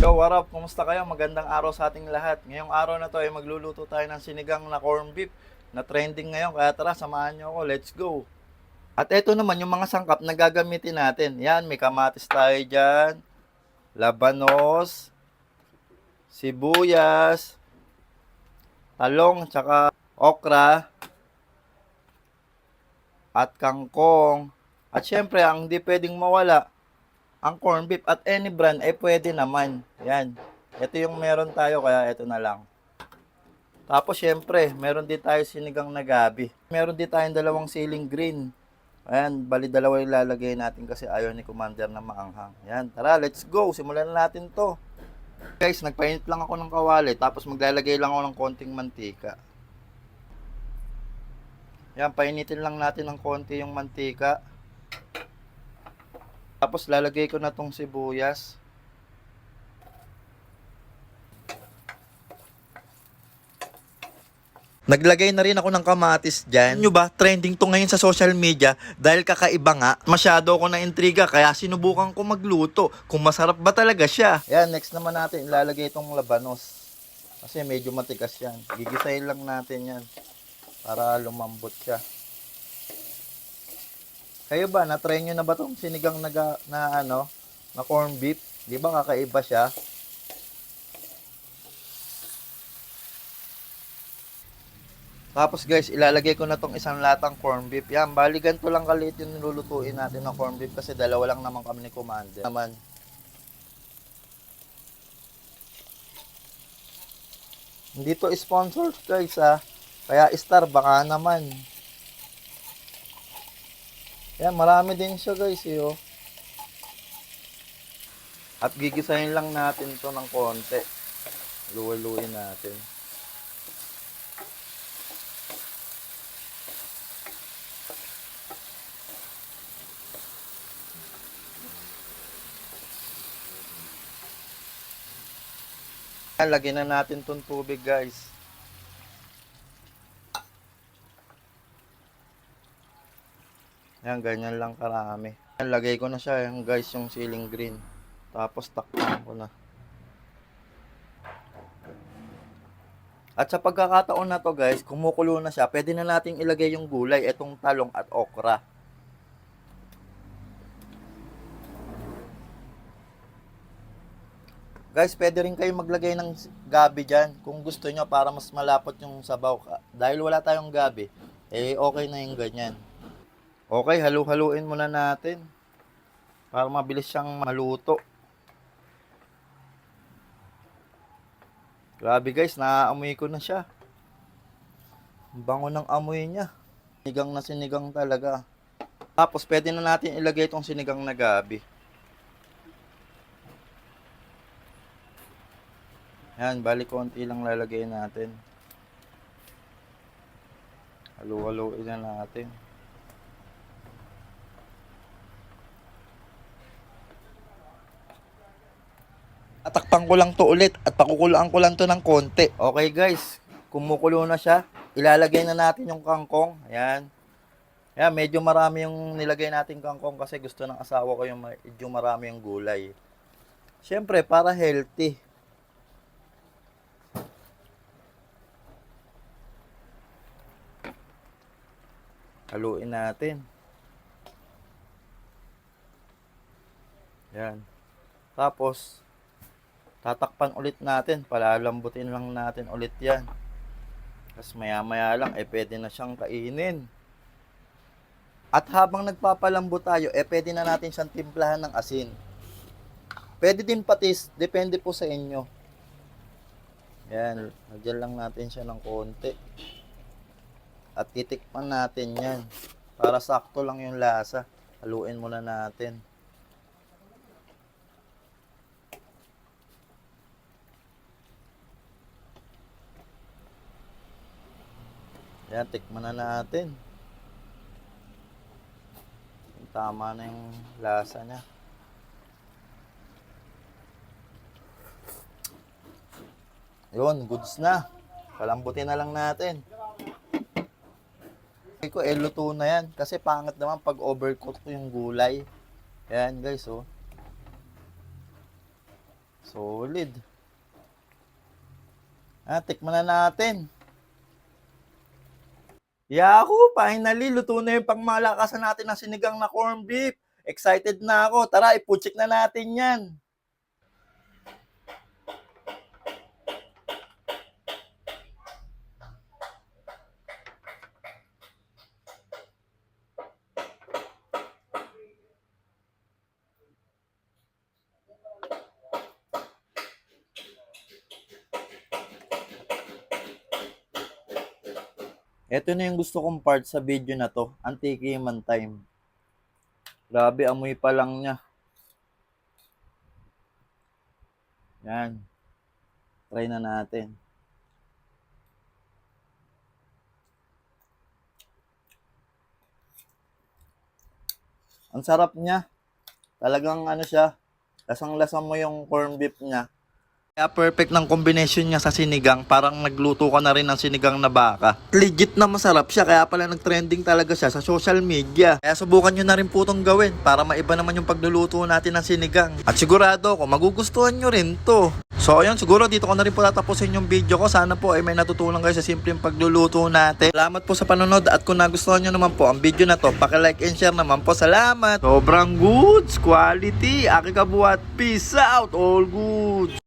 Yo, what up? Kumusta kayo? Magandang araw sa ating lahat. Ngayong araw na to ay magluluto tayo ng sinigang na corn beef na trending ngayon. Kaya tara, samahan nyo ako. Let's go! At eto naman yung mga sangkap na gagamitin natin. Yan, may kamatis tayo dyan. Labanos. Sibuyas. Talong, tsaka okra. At kangkong. At syempre, ang di pwedeng mawala, ang corn beef at any brand ay pwede naman. Yan. Ito yung meron tayo kaya ito na lang. Tapos syempre, meron din tayo sinigang na gabi. Meron din tayong dalawang ceiling green. Ayan, bali dalawa yung lalagay natin kasi ayaw ni Commander na maanghang. Yan, tara, let's go. Simulan na natin to. Guys, nagpainit lang ako ng kawali tapos maglalagay lang ako ng konting mantika. Yan, painitin lang natin ng konti yung mantika. Tapos lalagay ko na tong sibuyas. Naglagay na rin ako ng kamatis dyan. Nyo ba, trending to ngayon sa social media dahil kakaiba nga. Masyado ako na intriga kaya sinubukan ko magluto kung masarap ba talaga siya. Yan, next naman natin ilalagay itong labanos. Kasi medyo matigas yan. Gigisahin lang natin yan para lumambot siya. Kayo ba, na-try nyo na ba tong sinigang na, na ano, na corn beef? Di ba kakaiba siya? Tapos guys, ilalagay ko na tong isang latang corn beef. Yan, bali ganito lang kaliit yung nilulutuin natin ng corn beef kasi dalawa lang naman kami ni Commander. Naman. Hindi to sponsor guys ha. Kaya star baka naman. Yan, marami din siya guys eh, oh. At gigisahin lang natin to ng konti. Luwaluin natin. Yan, Lagyan na natin tong tubig guys. Yan, ganyan lang karami. Yan, lagay ko na siya yung guys, yung ceiling green. Tapos takpan ko na. At sa pagkakataon na to guys, kumukulo na siya, pwede na nating ilagay yung gulay, itong talong at okra. Guys, pwede rin kayo maglagay ng gabi dyan kung gusto nyo para mas malapot yung sabaw. Dahil wala tayong gabi, eh okay na yung ganyan. Okay, halu-haluin muna natin para mabilis siyang maluto. Grabe guys, naaamoy ko na siya. Ang Bango ng amoy niya. Sinigang na sinigang talaga. Tapos pwede na natin ilagay itong sinigang na gabi. Yan, bali konti lang lalagay natin. Halu-haluin na natin. Atakpan ko lang to ulit at pakukulaan ko lang to ng konti. Okay guys, kumukulo na siya. Ilalagay na natin yung kangkong. Ayan. Ayan, medyo marami yung nilagay natin kangkong kasi gusto ng asawa ko yung medyo marami yung gulay. Siyempre, para healthy. Haluin natin. Yan. Tapos, tatakpan ulit natin. Palalambutin lang natin ulit yan. Tapos maya maya lang, eh pwede na siyang kainin. At habang nagpapalambot tayo, eh pwede na natin siyang timplahan ng asin. Pwede din patis, depende po sa inyo. Yan, nagyan lang natin siya ng konti. At titikman natin yan. Para sakto lang yung lasa. Haluin muna natin. Yan, tikman na natin. Tama na yung lasa niya. Yun, goods na. Palambutin na lang natin. Sabi ko, eh, luto na yan. Kasi pangit naman pag overcook yung gulay. Ayan, guys, oh. Solid. Ah, tikman na natin. Yahoo! Finally, luto na yung pangmalakasan natin ng sinigang na corned beef. Excited na ako. Tara, ipuchik na natin yan. Ito na yung gusto kong part sa video na to. Antikiman time. Grabe, amoy pa lang niya. Yan. Try na natin. Ang sarap niya. Talagang ano siya, lasang-lasa mo yung corned beef niya. Kaya perfect ng combination niya sa sinigang. Parang nagluto ka na rin ng sinigang na baka. Legit na masarap siya. Kaya pala nag-trending talaga siya sa social media. Kaya subukan nyo na rin po itong gawin. Para maiba naman yung pagluluto natin ng sinigang. At sigurado ako, magugustuhan nyo rin to. So ayun, siguro dito ko na rin po tatapusin yung video ko. Sana po ay may natutunan kayo sa simpleng pagluluto natin. Salamat po sa panonood at kung nagustuhan nyo naman po ang video na to, like and share naman po. Salamat! Sobrang goods! Quality! Aki kabuhat! Peace out! All goods!